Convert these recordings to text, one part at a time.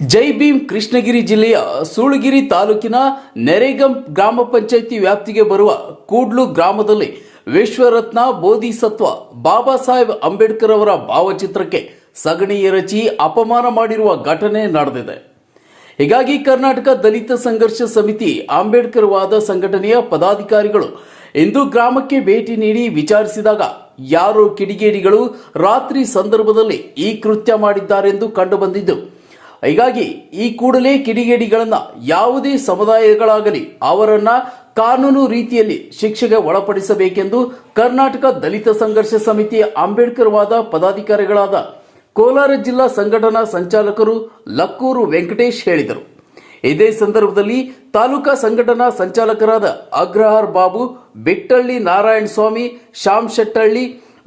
ಜೈ ಭೀಮ್ ಕೃಷ್ಣಗಿರಿ ಜಿಲ್ಲೆಯ ಸೂಳಗಿರಿ ತಾಲೂಕಿನ ನೆರೆಗಂ ಗ್ರಾಮ ಪಂಚಾಯಿತಿ ವ್ಯಾಪ್ತಿಗೆ ಬರುವ ಕೂಡ್ಲು ಗ್ರಾಮದಲ್ಲಿ ವಿಶ್ವರತ್ನ ಬೋಧಿಸತ್ವ ಬಾಬಾ ಸಾಹೇಬ್ ಅಂಬೇಡ್ಕರ್ ಅವರ ಭಾವಚಿತ್ರಕ್ಕೆ ಸಗಣಿ ಎರಚಿ ಅಪಮಾನ ಮಾಡಿರುವ ಘಟನೆ ನಡೆದಿದೆ. ಹೀಗಾಗಿ ಕರ್ನಾಟಕ ದಲಿತ ಸಂಘರ್ಷ ಸಮಿತಿ ಅಂಬೇಡ್ಕರ್ ವಾದ ಸಂಘಟನೆಯ ಪದಾಧಿಕಾರಿಗಳು ಇಂದು ಗ್ರಾಮಕ್ಕೆ ಭೇಟಿ ನೀಡಿ ವಿಚಾರಿಸಿದಾಗ ಯಾರೋ ಕಿಡಿಗೇಡಿಗಳು ರಾತ್ರಿ ಸಂದರ್ಭದಲ್ಲಿ ಈ ಕೃತ್ಯ ಮಾಡಿದ್ದಾರೆಂದು ಕಂಡುಬಂದಿದ್ದು ಹೀಗಾಗಿ ಈ ಕೂಡಲೇ ಕಿಡಿಗೇಡಿಗಳನ್ನ ಯಾವುದೇ ಸಮುದಾಯಗಳಾಗಲಿ ಅವರನ್ನ ಕಾನೂನು ರೀತಿಯಲ್ಲಿ ಶಿಕ್ಷೆಗೆ ಒಳಪಡಿಸಬೇಕೆಂದು ಕರ್ನಾಟಕ ದಲಿತ ಸಂಘರ್ಷ ಸಮಿತಿಯ ಅಂಬೇಡ್ಕರ್ ವಾದ ಪದಾಧಿಕಾರಿಗಳಾದ ಕೋಲಾರ ಜಿಲ್ಲಾ ಸಂಘಟನಾ ಸಂಚಾಲಕರು ಲಕ್ಕೂರು ವೆಂಕಟೇಶ್ ಹೇಳಿದರು. ಇದೇ ಸಂದರ್ಭದಲ್ಲಿ ತಾಲೂಕಾ ಸಂಘಟನಾ ಸಂಚಾಲಕರಾದ ಅಗ್ರಹಾರ್ ಬಾಬು, ಬಿಟ್ಟಳ್ಳಿ ನಾರಾಯಣ ಸ್ವಾಮಿ, ಶ್ಯಾಮ್ ಶೆಟ್ಟಳ್ಳಿ,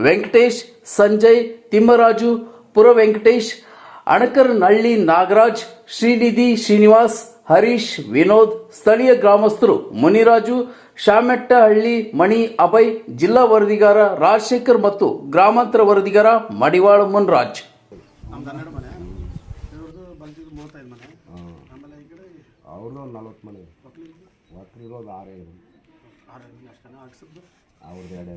ವೆಂಕಟೇಶ್, ಸಂಜಯ್ ತಿಮ್ಮರಾಜು ಪುರ ವೆಂಕಟೇಶ್ ಅಣಕರನಹಳ್ಳಿ ನಾಗರಾಜ್ ಶ್ರೀನಿಧಿ ಶ್ರೀನಿವಾಸ್ ಹರೀಶ್ ವಿನೋದ್ ಸ್ಥಳೀಯ ಗ್ರಾಮಸ್ಥರು ಮುನಿರಾಜು ಶಾಮೆಟ್ಟಹಳ್ಳಿ ಮಣಿ ಅಭಯ್ ಜಿಲ್ಲಾ ವರದಿಗಾರ ರಾಜಶೇಖರ್ ಮತ್ತು ಗ್ರಾಮಾಂತರ ವರದಿಗಾರ ಮಡಿವಾಳ ಮುನ್ರಾಜ್. ಅವ್ರದ್ದು ನಲ್ವತ್ತು ಮನೆ. ಆರೇ ಅವ್ರದ್ದು ಎರಡೇ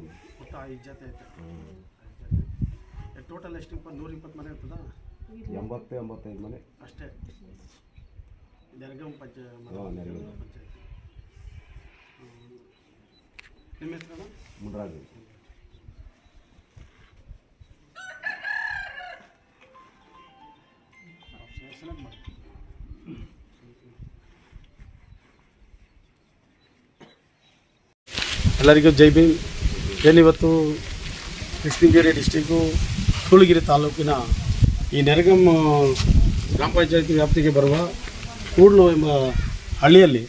ಟೋಟಲ್ ಎಷ್ಟು ಇಪ್ಪತ್ತು ನೂರ ಇಪ್ಪತ್ತು ಮನೆ ಇರ್ತದ? ಎಂಬತ್ತು ಎಂಬತ್ತೈದು ಮನೆ. ಅಷ್ಟೇ. ನೆರಗಂ ಪಂಚ ಹಾಂ, ನೆರಗಂ. ಪಂಚಾಯತ್. ನಿಮ್ಮ ಹೆಸರು ಮುನ್ರಾಜು ಎಲ್ಲರಿಗೂ ಜೈ ಭೀಮ್. ಏನಿವತ್ತು ಕೃಷ್ಣಗಿರಿ ಡಿಸ್ಟಿಕ್ಕು ಸೂಳಗಿರಿ ತಾಲೂಕಿನ ಈ ನೆರಗಮ್ಮ ಗ್ರಾಮ ಪಂಚಾಯತಿ ವ್ಯಾಪ್ತಿಗೆ ಬರುವ ಕೂಡ್ಲು ಎಂಬ ಹಳ್ಳಿಯಲ್ಲಿ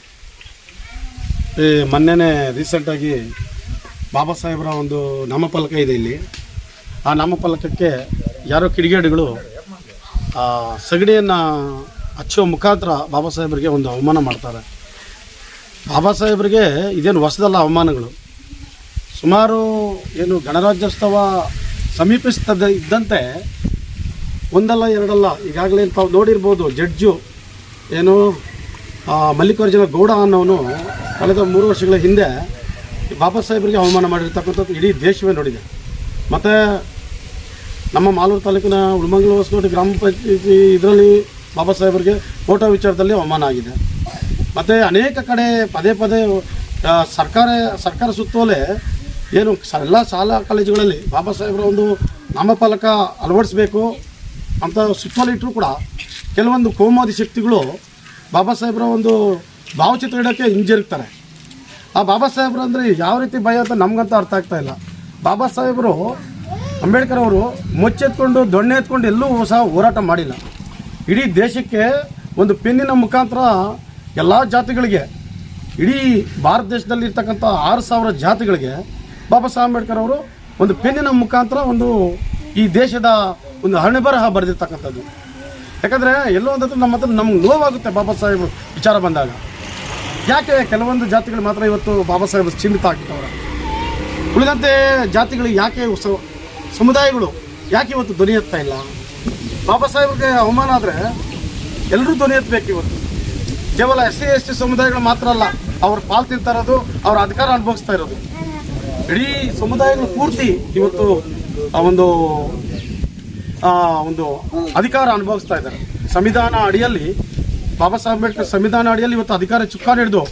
ಮೊನ್ನೆನೇ ರೀಸೆಂಟಾಗಿ ಬಾಬಾ ಸಾಹೇಬರ ಒಂದು ನಾಮಫಲಕ ಇದೆ ಇಲ್ಲಿ. ಆ ನಾಮಫಲಕಕ್ಕೆ ಯಾರೋ ಕಿಡಿಗೇಡಿಗಳು ಸಗಣಿಯನ್ನು ಹಚ್ಚುವ ಮುಖಾಂತರ ಬಾಬಾ ಸಾಹೇಬರಿಗೆ ಒಂದು ಅವಮಾನ ಮಾಡ್ತಾರೆ. ಬಾಬಾ ಸಾಹೇಬರಿಗೆ ಇದೇನು ಹೊಸದಲ್ಲ ಅವಮಾನಗಳು. ಸುಮಾರು ಏನು ಗಣರಾಜ್ಯೋತ್ಸವ ಸಮೀಪಿಸ್ತದೆ ಇದ್ದಂತೆ ಒಂದಲ್ಲ, ಎರಡಲ್ಲ, ಈಗಾಗಲೇ ತಾವು ನೋಡಿರ್ಬೋದು. ಜಡ್ಜು ಏನು ಮಲ್ಲಿಕಾರ್ಜುನ ಗೌಡ ಅನ್ನೋನು ಕಳೆದ ಮೂರು ವರ್ಷಗಳ ಹಿಂದೆ ಬಾಬಾ ಸಾಹೇಬರಿಗೆ ಅವಮಾನ ಮಾಡಿರ್ತಕ್ಕಂಥದ್ದು ಇಡೀ ದೇಶವೇ ನೋಡಿದೆ. ಮತ್ತು ನಮ್ಮ ಮಾಲೂರು ತಾಲೂಕಿನ ಉಳಮಂಗಲ ಹೊಸಕೋಟೆ ಗ್ರಾಮ ಪಂಚಾಯತಿ ಇದರಲ್ಲಿ ಬಾಬಾ ಸಾಹೇಬರಿಗೆ ಫೋಟೋ ವಿಚಾರದಲ್ಲಿ ಅವಮಾನ ಆಗಿದೆ. ಮತ್ತು ಅನೇಕ ಕಡೆ ಪದೇ ಪದೇ ಸರ್ಕಾರ ಸರ್ಕಾರ ಸುತ್ತೋಲೆ ಏನು ಎಲ್ಲ ಶಾಲಾ ಕಾಲೇಜುಗಳಲ್ಲಿ ಬಾಬಾ ಸಾಹೇಬರ ಒಂದು ನಾಮಫಲಕ ಅಳವಡಿಸ್ಬೇಕು ಅಂತ ಸುತ್ತೋಲೆ ಇಟ್ಟರು ಕೂಡ ಕೆಲವೊಂದು ಕೋಮಾದಿ ಶಕ್ತಿಗಳು ಬಾಬಾ ಸಾಹೇಬ್ರ ಒಂದು ಭಾವಚಿತ್ರ ಇಡೋಕ್ಕೆ ಹಿಂಜರುಗ್ತಾರೆ. ಆ ಬಾಬಾ ಸಾಹೇಬ್ರು ಅಂದರೆ ಯಾವ ರೀತಿ ಭಯ ಅಂತ ನಮಗಂತೂ ಅರ್ಥ ಆಗ್ತಾ ಇಲ್ಲ. ಬಾಬಾ ಸಾಹೇಬರು ಅಂಬೇಡ್ಕರ್ ಅವರು ಮುಚ್ಚೆತ್ಕೊಂಡು ದೊಣ್ಣೆ ಎತ್ಕೊಂಡು ಎಲ್ಲೂ ಹೊಸ ಹೋರಾಟ ಮಾಡಿಲ್ಲ. ಇಡೀ ದೇಶಕ್ಕೆ ಒಂದು ಪೆನ್ನಿನ ಮುಖಾಂತರ ಎಲ್ಲ ಜಾತಿಗಳಿಗೆ, ಇಡೀ ಭಾರತ ದೇಶದಲ್ಲಿ ಇರ್ತಕ್ಕಂಥ ಆರು ಸಾವಿರ ಜಾತಿಗಳಿಗೆ ಬಾಬಾ ಸಾಹೇಬ್ ಅಂಬೇಡ್ಕರ್ ಅವರು ಒಂದು ಪೆನ್ನಿನ ಮುಖಾಂತರ ಒಂದು ಈ ದೇಶದ ಒಂದು ಹಣೆಬರಹ ಬರೆದಿರ್ತಕ್ಕಂಥದ್ದು. ಯಾಕಂದರೆ ಎಲ್ಲೋ ಒಂದು ನಮ್ಮ ಹತ್ರ ನಮ್ಗೆ ನೋವಾಗುತ್ತೆ ಬಾಬಾ ಸಾಹೇಬ್ ವಿಚಾರ ಬಂದಾಗ. ಯಾಕೆ ಕೆಲವೊಂದು ಜಾತಿಗಳು ಮಾತ್ರ ಇವತ್ತು ಬಾಬಾ ಸಾಹೇಬ್ ಸೀಮಿತ ಆಗಿದ್ದವರ? ಉಳಿದಂತೆ ಜಾತಿಗಳು ಯಾಕೆ ಸಮುದಾಯಗಳು ಯಾಕೆ ಇವತ್ತು ಧ್ವನಿ ಎತ್ತಾ ಇಲ್ಲ? ಬಾಬಾ ಸಾಹೇಬ್ರಿಗೆ ಅವಮಾನ ಆದರೆ ಎಲ್ಲರೂ ಧ್ವನಿ ಎತ್ತಬೇಕು ಇವತ್ತು. ಕೇವಲ ಎಸ್ ಸಿ, ಎಸ್ ಟಿ ಸಮುದಾಯಗಳು ಮಾತ್ರ ಅಲ್ಲ, ಅವ್ರ ಪಾಲ್ ತಿಂತಾ ಇರೋದು, ಅವ್ರ ಅಧಿಕಾರ ಅನುಭವಿಸ್ತಾ ಇರೋದು. ಇಡೀ ಸಮುದಾಯಗಳು ಪೂರ್ತಿ ಇವತ್ತು ಆ ಒಂದು ಒಂದು ಅಧಿಕಾರ ಅನುಭವಿಸ್ತಾ ಇದ್ದಾರೆ. ಸಂವಿಧಾನ ಅಡಿಯಲ್ಲಿ ಬಾಬಾ ಸಾಹೇಬ್ ಅಂಬೇಡ್ಕರ್ ಸಂವಿಧಾನ ಅಡಿಯಲ್ಲಿ ಇವತ್ತು ಅಧಿಕಾರ ಚುಕ್ಕಾಣಿ ಹಿಡಿದು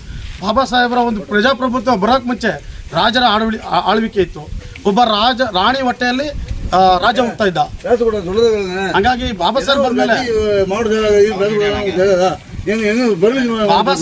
ಬಾಬಾ ಸಾಹೇಬರ ಒಂದು ಪ್ರಜಾಪ್ರಭುತ್ವ ಬರೋಕ್ಕೆ ಮುಂಚೆ ರಾಜರ ಆಳ್ವಿ ಆಳ್ವಿಕೆ ಇತ್ತು. ಒಬ್ಬ ರಾಜ ರಾಣಿ ಹೊಟ್ಟೆಯಲ್ಲಿ ರಾಜ ಹೋಗ್ತಾ ಇದ್ದ. ಹಂಗಾಗಿ ಬಾಬಾ ಸಾಹೇಬ್ ಬಂದ್ಮೇಲೆ ಬಾಬಾ